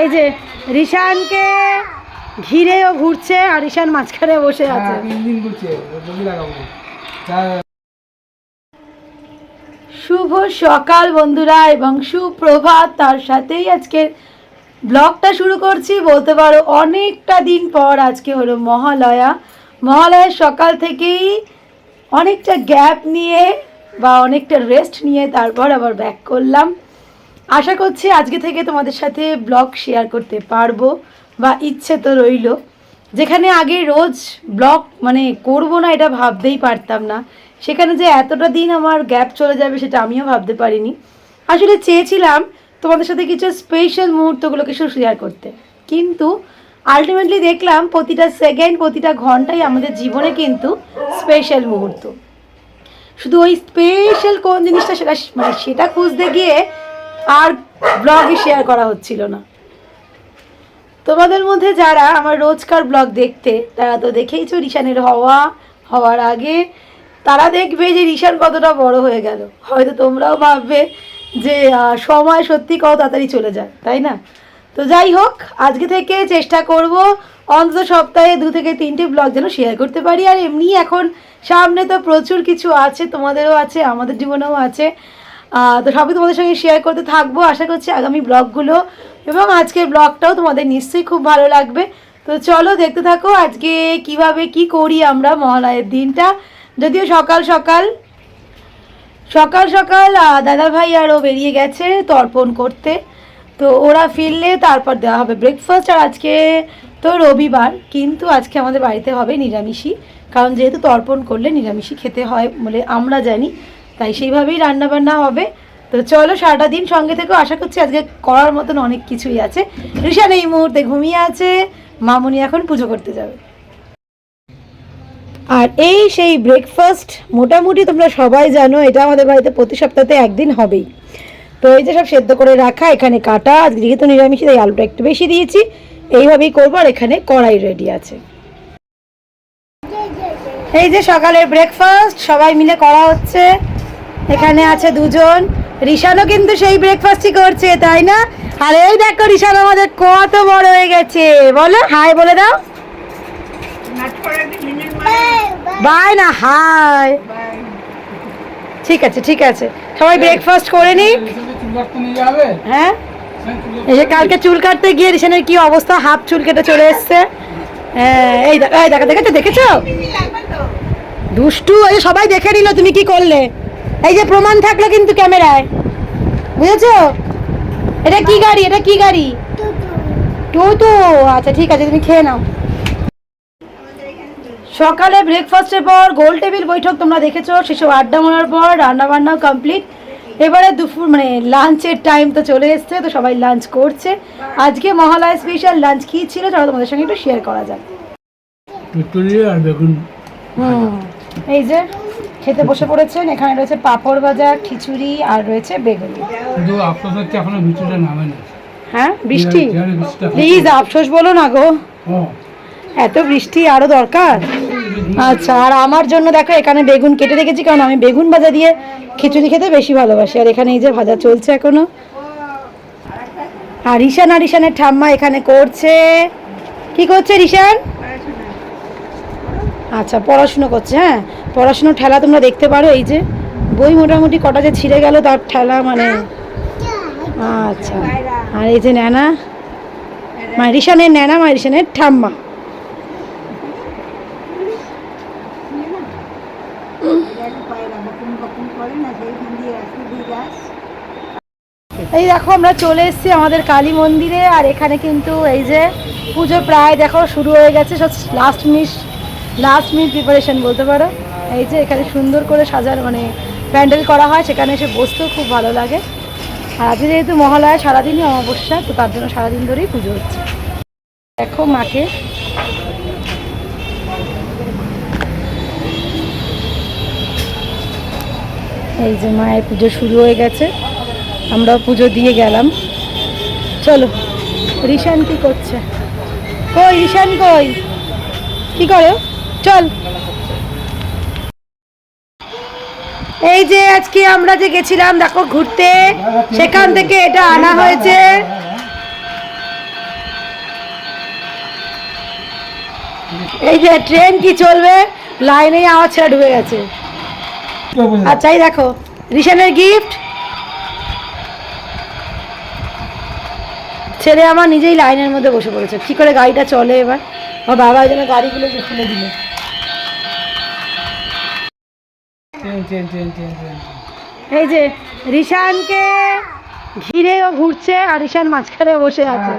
এই যে রিশানকে ঘিরে ও ঘুরছে আর রিশান মাঝখানে বসে আছে। হ্যাঁ ইঞ্জিন ঘুরছে জমি লাগাবো। যা শুভ সকাল বন্ধুরা এবং সুপ্রভাত। তার সাথেই আজকের ব্লগটা শুরু করছি। বলতে পারো অনেকটা দিন পর আজকে হলো মহালয়া। মহালয়ার সকাল থেকেই অনেকটা গ্যাপ নিয়ে বা অনেকটা রেস্ট নিয়ে তারপর আবার ব্যাক করলাম। আশা করছি আজকে থেকে তোমাদের সাথে ব্লগ শেয়ার করতে পারব বা ইচ্ছে তো রইল। যেখানে আগে রোজ ব্লগ মানে করব না এটা ভাবতেই পারতাম না। সেখানে যে এতটা দিন আমার গ্যাপ চলে যাবে সেটা আমিও ভাবতে পারিনি। আসলে চেয়েছিলাম তোমাদের সাথে কিছু স্পেশাল মুহূর্তগুলো কিছু শেয়ার করতে। কিন্তু আলটিমেটলি দেখলাম প্রতিটা সেকেন্ড প্রতিটা ঘন্টাই আমাদের জীবনে কিন্তু স্পেশাল মুহূর্ত। শুধু ওই স্পেশাল কোন জিনিসটা সেটা মানে সেটা খুঁজতে গিয়ে আর ব্লগই শেয়ার করা হচ্ছিল না। তোমাদের মধ্যে যারা আমার রোজকার ব্লগ দেখতে, তারা তো দেখেইছো রিশানের হওয়া, হওয়ার আগে। তারা দেখবে যে রিশান কতটা বড় হয়ে গেল। হয়তো তোমরাও ভাববে যে সময় সত্যি কত তাড়াতাড়ি চলে যায়, তাই না? তো যাই হোক, আজকে থেকে চেষ্টা করব অন্তত সপ্তাহে দু থেকে তিনটে ব্লগ যেন শেয়ার করতে পারি। আর এমনি এখন সামনে তো প্রচুর কিছু আছে, তোমাদেরও আছে, আমাদের জীবনেও আছে। তো সবই তোমাদের সঙ্গে শেয়ার করতে থাকব। আশা করছি আগামী ব্লগগুলো এবং আজকের ব্লগটাও তোমাদের নিশ্চয়ই খুব ভালো লাগবে। তো চলো দেখতে থাকো আজকে কীভাবে কি করি আমরা মহালয়ের দিনটা। যদিও সকাল সকাল সকাল সকাল দাদা ভাই আরও বেরিয়ে গেছে তর্পণ করতে। তো ওরা ফিরলে তারপর দেওয়া হবে ব্রেকফাস্ট আর আজকে তো রবিবার, কিন্তু আজকে আমাদের বাড়িতে হবে নিরামিষই। কারণ যেহেতু তর্পণ করলে নিরামিষই খেতে হয় বলে আমরা জানি। তাই সেইভাবেই রান্নাবান্না হবে। তো চলো সারাটা দিন সঙ্গে থেকেও আশা করছি আজকে করার মতন অনেক কিছুই আছে। ঋষান এই মুহূর্তে ঘুমিয়ে আছে, মামুনি এখন পুজো করতে যাবে। আর এই সেই ব্রেকফাস্ট মোটামুটি তোমরা সবাই জানো, এটা আমাদের বাড়িতে প্রতি সপ্তাহে একদিন হবেই। তো এই যে সব সেদ্ধ করে রাখা, এখানে কাটা, আজকে যেহেতু নিরামিষ, তাই আলুটা একটু বেশি দিয়েছি। এইভাবেই করব, আর এখানে কড়াই রেডি আছে। এই যে সকালের ব্রেকফাস্ট সবাই মিলে করা হচ্ছে। এখানে আছে দুজন। রিশানও কিন্তু সেই ব্রেকফাস্টই করছে তাই না? আর এই দেখো রিশান আমাদের কত বড় হয়ে গেছে। বলো হাই বলে দাও। বাই না হাই। ঠিক আছে ঠিক আছে। সবাই ব্রেকফাস্ট করে যাবে হ্যাঁ? এই যে কালকে চুল কাটতে গিয়ে রিশানের কি অবস্থা? হাফ চুল কেটে চলে এসছে। হ্যাঁ, এই দেখো দেখেছ দেখেছ? দুষ্টু এই সবাই দেখে নিল তুমি কি করলে? এই যে প্রমাণ থাকল কিন্তু ক্যামেরায়। বুঝেছ? এটা কি গাড়ি? এটা কি গাড়ি? টুটু। আচ্ছা ঠিক আছে তুমি খেয়ে নাও। সকালে ব্রেকফাস্টের পর গোল টেবিল বৈঠক তোমরা দেখেছ সেসব আড্ডা মারার পর রান্না বান্নাও কমপ্লিট এবারে দুপুর মানে লাঞ্চের টাইম তো চলে এসছে তো সবাই লাঞ্চ করছে। আজকে মহালয়া স্পেশাল লাঞ্চ কী ছিল চলো তোমাদের সঙ্গে একটু শেয়ার করা যাক। এই যে খেতে বসে পড়েছেন। এখানে রয়েছে পাঁপড় ভাজা খিচুড়ি আর রয়েছে বেগুনি। কিন্তু আফসোস হচ্ছে এখনও বিচুটা নামে না। হ্যাঁ? বৃষ্টি? প্লিজ আফসোস বলো না গো। এত বৃষ্টি আরও দরকার? আচ্ছা আর আমার জন্য দেখো এখানে বেগুন কেটে রেখেছি কারণ আমি বেগুন ভাজা দিয়ে খিচুড়ি খেতে বেশি ভালোবাসি। আর এখানে এই যে ভাজা চলছে এখনও। আর রিশান আর রিশানের ঠাম্মা এখানে করছে। কি করছে রিশান আচ্ছা পড়াশুনো করছে হ্যাঁ? পড়াশুনোর ঠেলা তোমরা দেখতে পারো, এই যে। বই মোটামুটি কটা যে ছিঁড়ে গেল, তার ঠেলা মানে আচ্ছা আর এই যে ন্যানা। মা, রিশানের ন্যানা, মা, রিশানের ঠাম্মা। এই দেখো, আমরা চলে এসেছি আমাদের কালী মন্দিরে, আর এখানে কিন্তু এই যে পুজো প্রায়, দেখো, শুরু হয়ে গেছে, সব last minute last minute preparation বলতে পারো। এই যে এখানে সুন্দর করে সাজার মানে প্যান্ডেল করা হয়, সেখানে এসে বসতেও খুব ভালো লাগে। আর আজকে যেহেতু মহালয়া সারাদিনই অমাবস্যা, তো তার জন্য সারাদিন ধরেই পুজো হচ্ছে। দেখো মাকে। এই যে মায়ের পুজো শুরু হয়ে গেছে। আমরাও পুজো দিয়ে গেলাম। চলো, রিশান কি করছে? কই, রিশান কই? কি করে চল। এই যে আজকে আমরা যে গেছিলাম, দেখো ঘুরতে, সেখান থেকে এটা আনা হয়েছে। এই যে ট্রেন কি চলবে, লাইনে আওয়াজ ছেড়ে ঢুকে গেছে। আচ্ছা এই দেখো, রিশানের গিফট ছেলে আমার নিজেই লাইনের মধ্যে বসে পড়েছে। কি করে গাড়িটা চলে এবার? আমার বাবা জন্য গাড়িগুলো খুলে দিল। এই যে রিশানকে ঘিরে ও ঘুরছে আর রিশান মাঝখানে বসে আছে।